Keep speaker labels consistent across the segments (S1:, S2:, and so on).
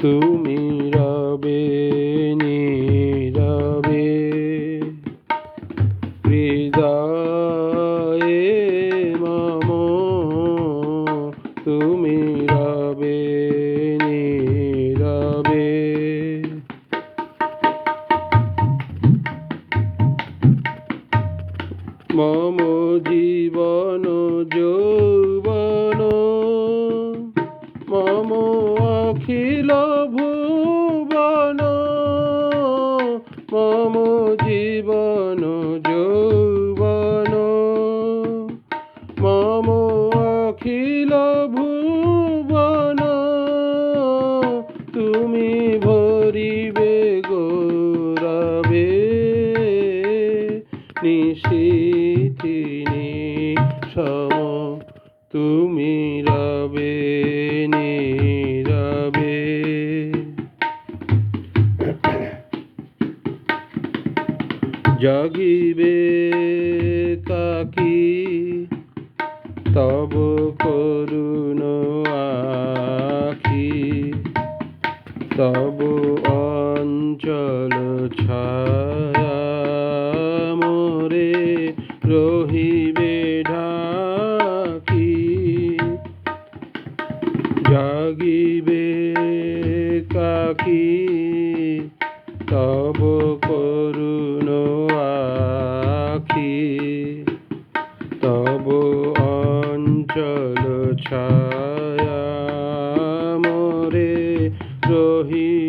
S1: তুমি রবে নীরবে। ভুবন মম জীবন জাগিবে কাকি তব করুণ আখি। তব অঞ্চল ছায়া মোরে রহিবে ঢাকি। জাগিবে কাকি তব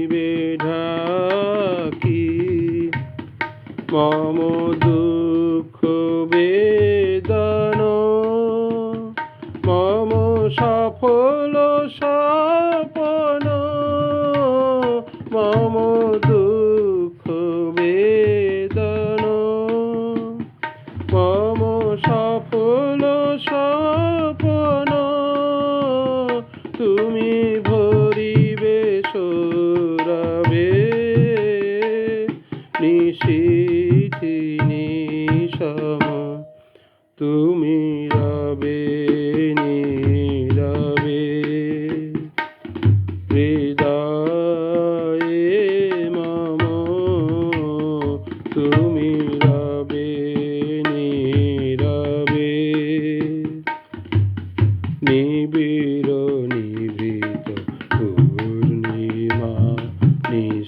S1: রহিবে ঢাকি মম দুঃখ বেদন। মম সফল সপন মম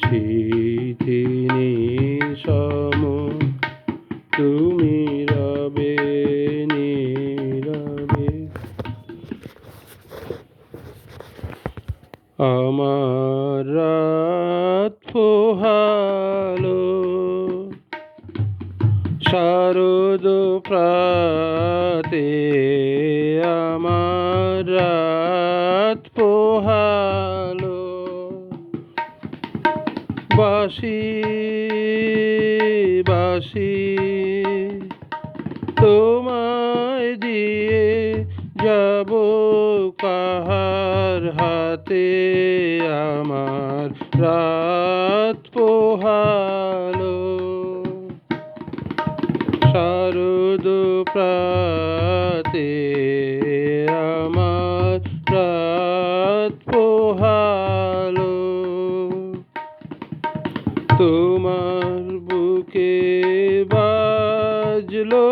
S1: নিশীথি নিশম তুমি রবে নীরবে। আমার রাত পোহালো শারদ প্রাতে বাসি বাসি। তোমায় দিয়ে যাব কাহার হাতে আমার রাত পোহালো। শারদ প্রাতে তোমার বুকে বাজলো।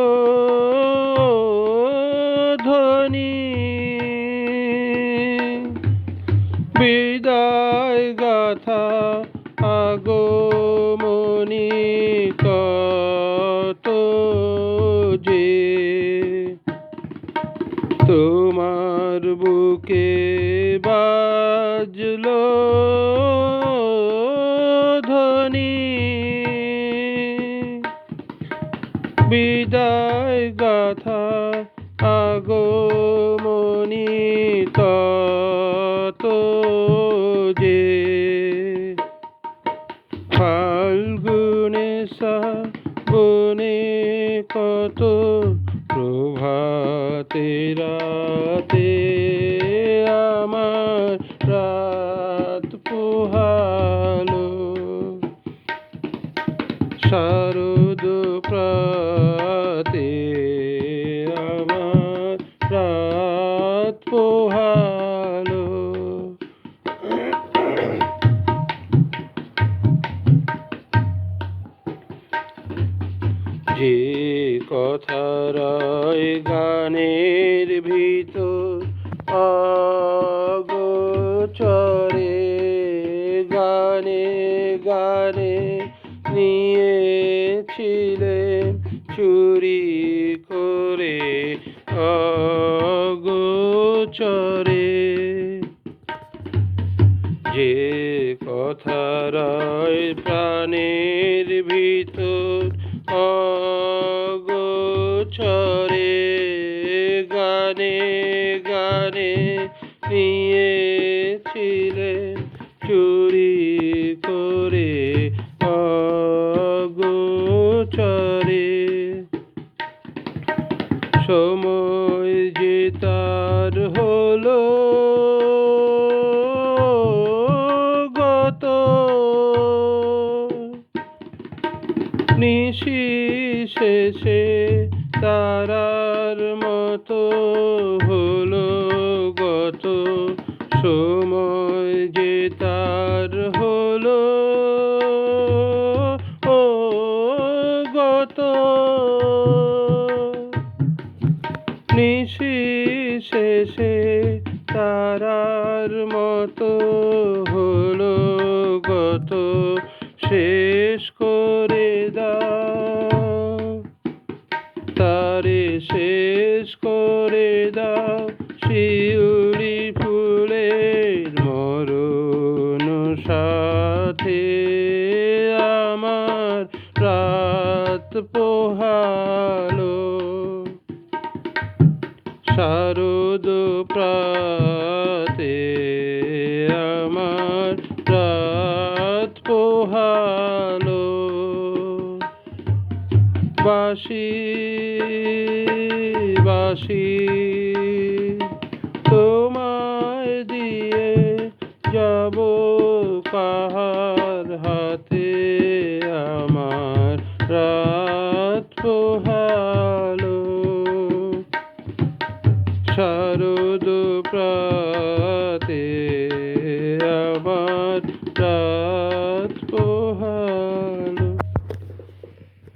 S1: বিদায় গাথা আগমনি তত যে। ফাল্গুনে সাবনে কত প্রভাতে রাতে শারদ প্রাতে আমার রাত পোহালো। যে কথা রয় গানের ভিতর অগোচরে ভিতর অগোচরে গানে গানে নিয়েছিলেন চুরি করে। অগোচরে সময় যে তার হলো নিশি শেষে তারার মতো হলো গত সময় যে তার হলো। ও গত নিশি রাত পোহালো। শারদ প্রাতে আমার রাত পোহালো। বাসি বাসি তোমায় দিয়ে যাব কাহার রাত